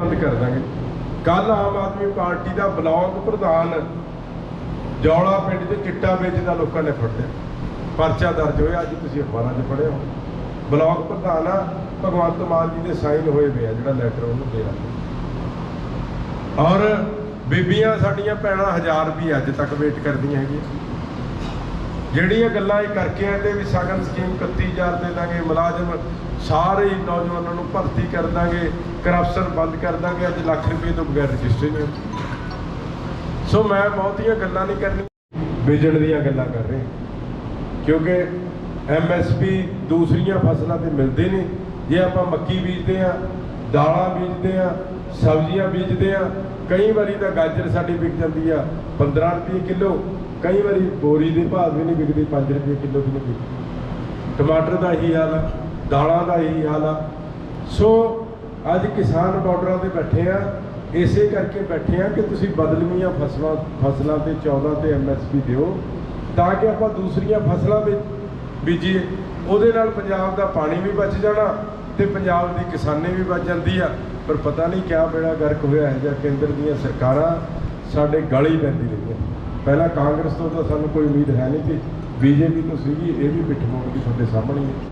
ਬੰਦ ਕਰ ਦਾਂਗੇ। ਕੱਲ ਆਮ ਆਦਮੀ ਪਾਰਟੀ ਦਾ ਬਲਾਕ ਪ੍ਰਧਾਨ ਜੌਲਾ ਪਿੰਡ 'ਚ ਚਿੱਟਾ ਵੇਚਦਾ ਲੋਕਾਂ ਨੇ ਫੜ ਲਿਆ ਪਰਚਾ ਦਰਜ ਹੋਇਆ, ਅੱਜ ਤੁਸੀਂ ਅਖਬਾਰਾਂ 'ਚ ਪੜ੍ਹੇ ਹੋ। ਬਲਾਕ ਪ੍ਰਧਾਨ ਆ, ਭਗਵੰਤ ਮਾਨ ਜੀ ਦੇ ਸਾਈਨ ਹੋਏ ਵੇ ਆ, ਜਿਹੜਾ ਲੈਟਰ ਉਹਨੂੰ ਦੇਣਾ ਔਰ ਬੀਬੀਆਂ, ਸਾਡੀਆਂ ਭੈਣਾਂ ਹਜ਼ਾਰ ਰੁਪਏ ਅੱਜ ਤੱਕ ਵੇਟ ਕਰਦੀਆਂ ਹੈਗੀਆਂ। ਜਿਹੜੀਆਂ ਗੱਲਾਂ ਇਹ ਕਰਕੇ ਆਂਦੇ ਵੀ ਸਗਨ ਸਕੀਮ 31000 ਦੇ ਦਾਂਗੇ, ਮੁਲਾਜ਼ਮ ਸਾਰੇ ਹੀ ਨੌਜਵਾਨਾਂ ਨੂੰ ਭਰਤੀ ਕਰ ਦਾਂਗੇ ਕਰਪਸ਼ਨ ਬੰਦ ਕਰ ਦਾਂਗੇ, ਅੱਜ ਲੱਖ ਰੁਪਏ ਤੋਂ ਬਗੈਰ ਰਜਿਸਟਰੀ ਨਹੀਂ ਸੋ ਮੈਂ ਬਹੁਤੀਆਂ ਗੱਲਾਂ ਨਹੀਂ ਕਰਨੀ ਵਿਜਣ ਦੀਆਂ ਗੱਲਾਂ ਕਰ ਰਹੇ। ਕਿਉਂਕਿ ਐਮਐਸਪੀ ਦੂਸਰੀਆਂ ਫਸਲਾਂ ਤੇ ਮਿਲਦੇ ਨਹੀਂ। ਜੇ ਆਪਾਂ ਮੱਕੀ ਬੀਜਦੇ ਆ ਦਾਲਾਂ ਬੀਜਦੇ ਆ ਸਬਜ਼ੀਆਂ ਬੀਜਦੇ ਆ ਕਈ ਵਾਰੀ ਤਾਂ ਗਾਜਰ ਸਾਡੀ ਵਿਕ ਜਾਂਦੀ ਆ 15 ਰੁਪਏ ਕਿਲੋ। ਕਈ ਵਾਰੀ ਬੋਰੀ ਦੇ ਭਾਅ ਵੀ ਨਹੀਂ ਵਿਕਦੀ 5 ਰੁਪਏ ਕਿਲੋ ਵੀ ਨਹੀਂ ਵਿਕਦੀ। ਟਮਾਟਰ ਦਾ ਇਹੀ ਹਾਲ ਆ, ਦਾਲਾਂ ਦਾ ਇਹੀ ਹਾਲ ਆ। ਸੋ ਅੱਜ ਕਿਸਾਨ ਬਾਰਡਰਾਂ ਤੇ ਬੈਠੇ ਆ, ਇਸੇ ਕਰਕੇ ਬੈਠੇ ਆ ਕਿ ਤੁਸੀਂ ਬਦਲਵੀਆਂ ਫਸਲਾਂ ਫਸਲਾਂ ਤੇ 14 ਤੇ ਐਮਐਸਪੀ ਦਿਓ, ਤਾਂ ਕਿ ਆਪਾਂ ਦੂਸਰੀਆਂ ਫਸਲਾਂ ਵਿੱਚ ਬੀਜੀਏ। ਉਹਦੇ ਨਾਲ ਪੰਜਾਬ ਦਾ ਪਾਣੀ ਵੀ ਬਚ ਜਾਣਾ ਤੇ ਪੰਜਾਬ ਦੀ ਕਿਸਾਨੀ ਵੀ ਬਚ ਜਾਂਦੀ ਆ। ਪਰ ਪਤਾ ਨਹੀਂ ਕਿਆ ਬੇੜਾ ਗਰਕ ਹੋਇਆ ਹੈ ਜਾਂ ਕੇਂਦਰ ਦੀਆਂ ਸਰਕਾਰਾਂ, ਸਾਡੇ ਗਲੀ ਪੈਂਦੀ ਰਹੀਆਂ। ਪਹਿਲਾਂ ਕਾਂਗਰਸ ਤੋਂ ਤਾਂ ਸਾਨੂੰ ਕੋਈ ਉਮੀਦ ਹੈ ਨਹੀਂ ਸੀ। ਬੀਜੇਪੀ ਤੋਂ ਸੀਗੀ, ਇਹ ਵੀ ਪਿੱਠ ਮੋੜ ਕੇ ਤੁਹਾਡੇ ਸਾਹਮਣੇ ਹੈ